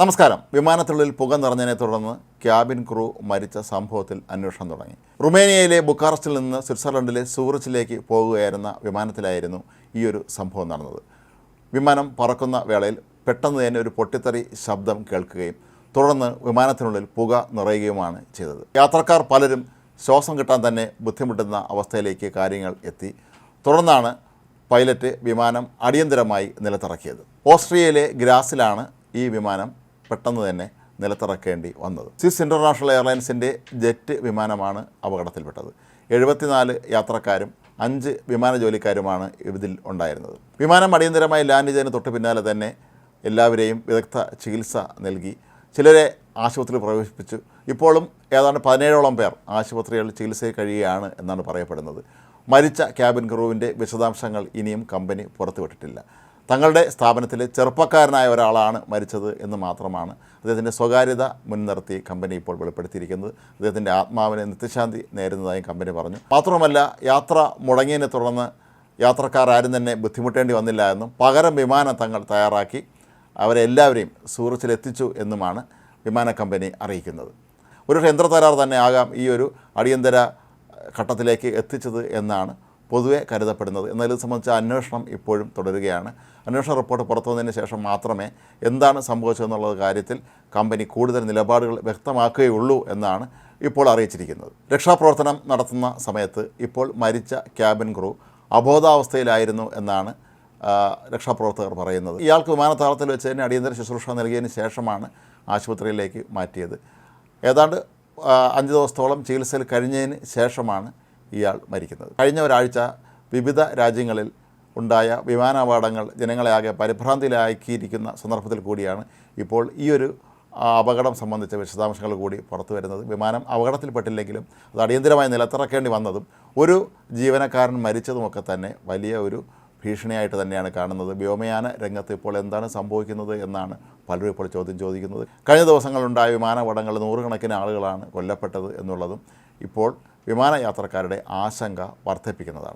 നമസ്കാരം. വിമാനത്തിനുള്ളിൽ പുക നിറഞ്ഞതിനെ തുടർന്ന് ക്യാബിൻ ക്രൂ മരിച്ച സംഭവത്തിൽ അന്വേഷണം തുടങ്ങി. റുമേനിയയിലെ ബുക്കാറസ്റ്റിൽ നിന്ന് സ്വിറ്റ്സർലൻഡിലെ സൂറിച്ചിലേക്ക് പോകുകയായിരുന്ന വിമാനത്തിലായിരുന്നു ഈ ഒരു സംഭവം നടന്നത്. വിമാനം പറക്കുന്ന വേളയിൽ പെട്ടെന്ന് തന്നെ ഒരു പൊട്ടിത്തെറി ശബ്ദം കേൾക്കുകയും തുടർന്ന് വിമാനത്തിനുള്ളിൽ പുക നിറയുകയുമാണ് ചെയ്തത്. യാത്രക്കാർ പലരും ശ്വാസം കിട്ടാൻ തന്നെ ബുദ്ധിമുട്ടുന്ന അവസ്ഥയിലേക്ക് കാര്യങ്ങൾ എത്തി. തുടർന്നാണ് പൈലറ്റ് വിമാനം അടിയന്തരമായി നിലത്തിറക്കിയത്. ഓസ്ട്രിയയിലെ ഗ്രാസിലാണ് ഈ വിമാനം പെട്ടെന്ന് തന്നെ നിലത്തിറക്കേണ്ടി വന്നത്. സ്വിസ് ഇന്റർനാഷണൽ എയർലൈൻസിന്റെ ജെറ്റ് വിമാനമാണ് അപകടത്തിൽപ്പെട്ടത്. എഴുപത്തിനാല് യാത്രക്കാരും അഞ്ച് വിമാന ജോലിക്കാരുമാണ് ഇതിൽ ഉണ്ടായിരുന്നത്. വിമാനം അടിയന്തരമായി ലാൻഡ് ചെയ്തതിന് തൊട്ട് പിന്നാലെ തന്നെ എല്ലാവരെയും വിദഗ്ധ ചികിത്സ നൽകി. ചിലരെ ആശുപത്രിയിൽ പ്രവേശിപ്പിച്ചു. ഇപ്പോഴും ഏതാണ്ട് പതിനേഴോളം പേർ ആശുപത്രികളിൽ ചികിത്സയിൽ കഴിയുകയാണ് എന്നാണ് പറയപ്പെടുന്നത്. മരിച്ച ക്യാബിൻ ക്രൂവിന്റെ വിശദാംശങ്ങൾ ഇനിയും കമ്പനി പുറത്തുവിട്ടിട്ടില്ല. തങ്ങളുടെ സ്ഥാപനത്തിൽ ചെറുപ്പക്കാരനായ ഒരാളാണ് മരിച്ചത് എന്ന് മാത്രമാണ് അദ്ദേഹത്തിന്റെ സ്വകാര്യത മുൻനിർത്തി കമ്പനി ഇപ്പോൾ വെളിപ്പെടുത്തിയിരിക്കുന്നത്. അദ്ദേഹത്തിന്റെ ആത്മാവിനെ നിത്യശാന്തി നേരുന്നതായും കമ്പനി പറഞ്ഞു. മാത്രമല്ല യാത്ര മുടങ്ങിയതിനെ തുടർന്ന് യാത്രക്കാർ ആരും തന്നെ ബുദ്ധിമുട്ടേണ്ടി വന്നില്ല എന്നും പകരം വിമാനം തങ്ങൾ തയ്യാറാക്കി അവരെല്ലാവരെയും സൂറച്ചിലെത്തിച്ചു എന്നുമാണ് വിമാന കമ്പനി അറിയിക്കുന്നത്. ഒരു യന്ത്ര തകരാർ തന്നെ ആകാം ഈ ഒരു അടിയന്തര ഘട്ടത്തിലേക്ക് എത്തിച്ചത് എന്നാണ് പൊതുവെ കരുതപ്പെടുന്നത്. എന്നാൽ ഇത് സംബന്ധിച്ച അന്വേഷണം ഇപ്പോഴും തുടരുകയാണ്. അന്വേഷണ റിപ്പോർട്ട് പുറത്തു വന്നതിന് ശേഷം മാത്രമേ എന്താണ് സംഭവിച്ചതെന്നുള്ള കാര്യത്തിൽ കമ്പനി കൂടുതൽ നിലപാടുകൾ വ്യക്തമാക്കുകയുള്ളൂ എന്നാണ് ഇപ്പോൾ അറിയിച്ചിരിക്കുന്നത്. രക്ഷാപ്രവർത്തനം നടത്തുന്ന സമയത്ത് ഇപ്പോൾ മരിച്ച ക്യാബിൻ ക്രൂ അബോധാവസ്ഥയിലായിരുന്നു എന്നാണ് രക്ഷാപ്രവർത്തകർ പറയുന്നത്. ഇയാൾക്ക് വിമാനത്താവളത്തിൽ വെച്ച് തന്നെ അടിയന്തര ശുശ്രൂഷ നൽകിയതിന് ശേഷമാണ് ആശുപത്രിയിലേക്ക് മാറ്റിയത്. ഏതാണ്ട് അഞ്ച് ദിവസത്തോളം ചികിത്സയിൽ കഴിഞ്ഞതിന് ശേഷമാണ് ഇയാൾ മരിക്കുന്നത്. കഴിഞ്ഞ ഒരാഴ്ച വിവിധ രാജ്യങ്ങളിൽ ഉണ്ടായ വിമാനാപകടങ്ങൾ ജനങ്ങളെ ആകെ പരിഭ്രാന്തിയിലാക്കിയിരിക്കുന്ന സന്ദർഭത്തിൽ കൂടിയാണ് ഇപ്പോൾ ഈ ഒരു അപകടം സംബന്ധിച്ച വിശദാംശങ്ങൾ കൂടി പുറത്തു വരുന്നത്. വിമാനം അപകടത്തിൽപ്പെട്ടില്ലെങ്കിലും അത് അടിയന്തരമായി നിലത്തിറക്കേണ്ടി വന്നതും ഒരു ജീവനക്കാരൻ മരിച്ചതുമൊക്കെ തന്നെ വലിയ ഒരു ഭീഷണിയായിട്ട് തന്നെയാണ് കാണുന്നത്. വ്യോമയാന രംഗത്ത് ഇപ്പോൾ എന്താണ് സംഭവിക്കുന്നത് എന്നാണ് പലരും ഇപ്പോൾ ചോദ്യം ചോദിക്കുന്നത്. കഴിഞ്ഞ ദിവസങ്ങളുണ്ടായ വിമാനപടങ്ങളിൽ നൂറുകണക്കിന് ആളുകളാണ് കൊല്ലപ്പെട്ടത് എന്നുള്ളതും ഇപ്പോൾ വിമാനയാത്രക്കാരുടെ ആശങ്ക വർദ്ധിപ്പിക്കുന്നതാണ്.